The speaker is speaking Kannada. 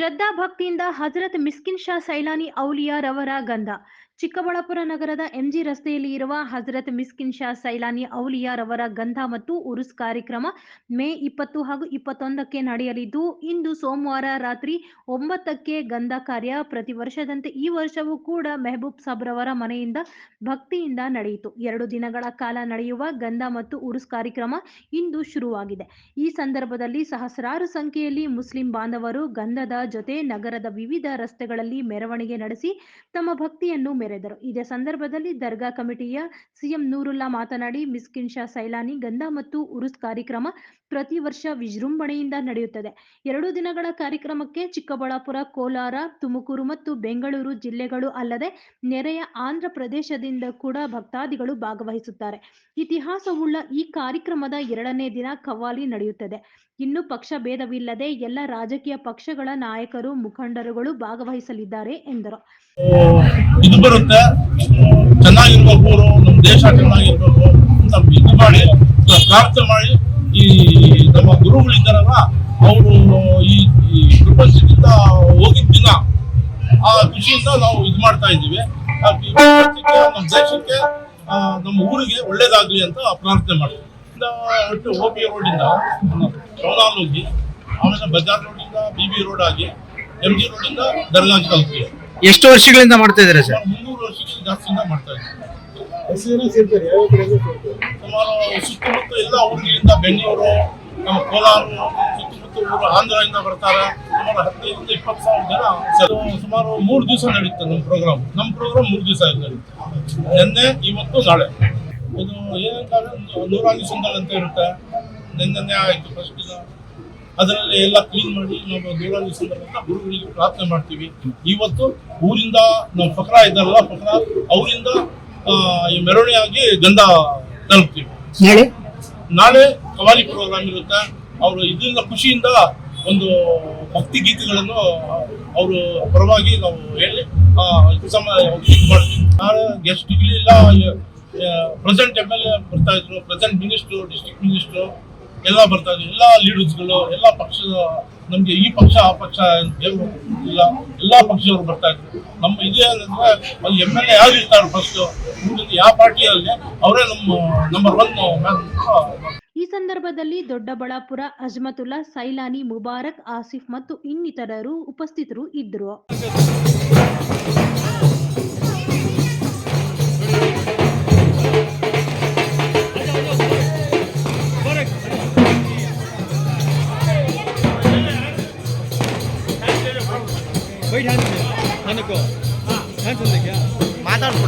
ಶ್ರದ್ಧಾ ಭಕ್ತಿಯಿಂದ ಹಜರತ್ ಮಿಸ್ಕಿನ್ ಶಾ ಸೈಲಾನಿ ಔಲಿಯಾ ರವರ ಗಂಧ. ಚಿಕ್ಕಬಳ್ಳಾಪುರ ನಗರದ ಎಂಜಿ ರಸ್ತೆಯಲ್ಲಿ ಇರುವ ಹಜರತ್ ಮಿಸ್ಕಿನ್ ಶಾ ಸೈಲಾನಿ ಔಲಿಯಾರವರ ಗಂಧ ಮತ್ತು ಉರುಸ್ ಕಾರ್ಯಕ್ರಮ ಮೇ ಇಪ್ಪತ್ತು ಹಾಗೂ ಇಪ್ಪತ್ತೊಂದಕ್ಕೆ ನಡೆಯಲಿದ್ದು, ಇಂದು ಸೋಮವಾರ ರಾತ್ರಿ ಒಂಬತ್ತಕ್ಕೆ ಗಂಧ ಕಾರ್ಯ ಪ್ರತಿ ವರ್ಷದಂತೆ ಈ ವರ್ಷವೂ ಕೂಡ ಮೆಹಬೂಬ್ ಸಾಬ್ರವರ ಮನೆಯಿಂದ ಭಕ್ತಿಯಿಂದ ನಡೆಯಿತು. ಎರಡು ದಿನಗಳ ಕಾಲ ನಡೆಯುವ ಗಂಧ ಮತ್ತು ಉರುಸ್ ಕಾರ್ಯಕ್ರಮ ಇಂದು ಶುರುವಾಗಿದೆ. ಈ ಸಂದರ್ಭದಲ್ಲಿ ಸಹಸ್ರಾರು ಸಂಖ್ಯೆಯಲ್ಲಿ ಮುಸ್ಲಿಂ ಬಾಂಧವರು ಗಂಧದ ಜೊತೆ ನಗರದ ವಿವಿಧ ರಸ್ತೆಗಳಲ್ಲಿ ಮೆರವಣಿಗೆ ನಡೆಸಿ ತಮ್ಮ ಭಕ್ತಿಯನ್ನು ಮೆರೆದರು ಇದೇ ಸಂದರ್ಭದಲ್ಲಿ ದರ್ಗಾ ಕಮಿಟಿಯ ಸಿಎಂ ನೂರುಲ್ಲಾ ಮಾತನಾಡಿ, ಮಿಸ್ಕಿನ್ ಶಾ ಸೈಲಾನಿ ಗಂಧ ಮತ್ತು ಉರುಸ್ ಕಾರ್ಯಕ್ರಮ ಪ್ರತಿ ವರ್ಷ ವಿಜೃಂಭಣೆಯಿಂದ ನಡೆಯುತ್ತದೆ. ಎರಡು ದಿನಗಳ ಕಾರ್ಯಕ್ರಮಕ್ಕೆ ಚಿಕ್ಕಬಳ್ಳಾಪುರ, ಕೋಲಾರ, ತುಮಕೂರು ಮತ್ತು ಬೆಂಗಳೂರು ಜಿಲ್ಲೆಗಳು ಅಲ್ಲದೆ ನೆರೆಯ ಆಂಧ್ರ ಪ್ರದೇಶದಿಂದ ಕೂಡ ಭಕ್ತಾದಿಗಳು ಭಾಗವಹಿಸುತ್ತಾರೆ. ಇತಿಹಾಸವುಳ್ಳ ಈ ಕಾರ್ಯಕ್ರಮದ ಎರಡನೇ ದಿನ ಕವಾಲಿ ನಡೆಯುತ್ತದೆ. ಇನ್ನು ಪಕ್ಷ ಭೇದವಿಲ್ಲದೆ ಎಲ್ಲ ರಾಜಕೀಯ ಪಕ್ಷಗಳ ನಾಯಕರು, ಮುಖಂಡರುಗಳು ಭಾಗವಹಿಸಲಿದ್ದಾರೆ ಎಂದರು. ಬರುತ್ತೆ ಚೆನ್ನಾಗಿರ್ಬೇಕು ನಮ್ಮ ದೇಶ ಚೆನ್ನಾಗಿರ್ಬೇಕು ಅಂತ ಇದು ಮಾಡಿ ಪ್ರಾರ್ಥನೆ ಮಾಡಿ ಈ ನಮ್ಮ ಗುರುಗಳಿದ್ದಾರಲ್ಲ ಅವರು ಈ ಪ್ರಪಂಚದಿಂದ ಹೋಗಿದ್ದ ದಿನ ಆ ಖುಷಿಯಿಂದ ನಾವು ಇದು ಮಾಡ್ತಾ ಇದ್ದೀವಿ. ನಮ್ಮ ದೇಶಕ್ಕೆ ನಮ್ಮ ಊರಿಗೆ ಒಳ್ಳೇದಾಗ್ಲಿ ಅಂತ ಪ್ರಾರ್ಥನೆ ಮಾಡ್ತೀವಿ. ಇಂದ ಒಟ್ಟು ಓ ಬಿ ರೋಡಿಂದ ಚೌನಾಲ್ ಹೋಗಿ ಆಮೇಲೆ ಬಜಾರ್ ರೋಡಿಂದ ಬಿ ಬಿ ರೋಡ್ ಆಗಿ ಎಂ ಜಿ ರೋಡಿಂದ ದರ್ಗಾ ಕಲ್ತಿ ಎಷ್ಟು ವರ್ಷಗಳಿಂದ ಮಾಡ್ತಾ ಇದ್ದಾರೆ ಸರ್? ವರ್ಷಕ್ಕೆ ಜಾಸ್ತಿಯಿಂದ ಮಾಡ್ತಾ ಇದ್ದೀವಿ ಎಷ್ಟು ಜನ ಸೇರ್ತಾರೆ ಯಾವ ಕಡೆಯಿಂದ ಸೇರ್ತಾರೆ? ಸುಮಾರು ಸುತ್ತಮುತ್ತ ಎಲ್ಲ ಊರುಗಳಿಂದ ಬೆಂಗಳೂರು ನಮ್ಮ ಕೋಲಾರ ಸುತ್ತಮುತ್ತ ಊರು ಆಂಧ್ರದಿಂದ ಬರ್ತಾರೆ. ಸುಮಾರು ಹದಿನೈದರಿಂದ ಇಪ್ಪತ್ತು ಸಾವಿರ ಜನ ಸುಮಾರು ಮೂರು ದಿವಸ ನಡೆಯುತ್ತೆ ನಮ್ಮ ಪ್ರೋಗ್ರಾಮ್ ನಮ್ಮ ಪ್ರೋಗ್ರಾಮ್ ಮೂರು ದಿವಸ ನಡೆಯುತ್ತೆ. ನಿನ್ನೆ ಇವತ್ತು ನಾಳೆ. ಇದು ಏನಂತಾರೆ ಒಂದು ನೂರಾಂಗಿ ಸುಂದರ ಅಂತ ಇರುತ್ತೆ. ನಿನ್ನೆ ಆಯಿತು ಫಸ್ಟ್ ದಿನ ಅದರಲ್ಲಿ ಎಲ್ಲ ಕ್ಲೀನ್ ಮಾಡಿ ನಾವು ದೇವರಲ್ಲಿ ಸುಂದರ ಗುರುಗಳಿಗೆ ಪ್ರಾರ್ಥನೆ ಮಾಡ್ತೀವಿ. ಇವತ್ತು ಊರಿಂದ ನಮ್ಮ ಫಕ್ರ ಇದ್ದಾರಲ್ಲ ಫಕ್ರ ಅವರಿಂದ ಈ ಮೆರವಣಿಯಾಗಿ ಗಂಧ ತಲುಪ್ತೀವಿ. ನಾಳೆ? ಕವಾಲಿ ಪ್ರೋಗ್ರಾಮ್ ಇರುತ್ತೆ. ಅವರು ಇದರಿಂದ ಖುಷಿಯಿಂದ ಒಂದು ಭಕ್ತಿ ಗೀತೆಗಳನ್ನು ಅವರು ಪರವಾಗಿ ನಾವು ಹೇಳಿ ಮಾಡ್ತೀವಿ. ನಾಳೆ ಗೆಸ್ಟ್ ಇಲ್ಲ ಪ್ರೆಸೆಂಟ್ ಎಂ ಎಲ್ ಎ ಬರ್ತಾ ಇದ್ರು. ಪ್ರೆಸೆಂಟ್ ಮಿನಿಸ್ಟ್ರು ಡಿಸ್ಟ್ರಿಕ್ಟ್ ಮಿನಿಸ್ಟ್ರು ಎಲ್ಲ ಬರ್ತಾ ಇದ್ರು ಎಲ್ಲ ಲೀಡರ್ಸ್ಗಳು, ಎಲ್ಲ ಪಕ್ಷದ, ನಮಗೆ ಈ ಪಕ್ಷ, ಆ ಪಕ್ಷ ಇಲ್ಲ, ಎಲ್ಲ ಪಕ್ಷದವರು ಬರ್ತಾ ಇದ್ರು. ನಮ್ಮ ಇದೇ ಅಂದ್ರೆ ಅಲ್ಲಿ ಎಂ ಎಲ್ ಎ ಯಾರು ಇರ್ತಾರೆ ಫಸ್ಟ್ ಯಾವ ಪಾರ್ಟಿಯಲ್ಲಿ, ಅವರೇ ನಮ್ಮ ನಂಬರ್ ಒನ್ ಈ ಸಂದರ್ಭದಲ್ಲಿ ದೊಡ್ಡಬಳ್ಳಾಪುರ ಅಜ್ಮತುಲ್ಲಾ, ಸೈಲಾನಿ ಮುಬಾರಕ್, ಆಸಿಫ್ ಮತ್ತು ಇನ್ನಿತರರು ಉಪಸ್ಥಿತರು ಇದ್ದರು ಮಾತಾಡ್ಬಿಡ.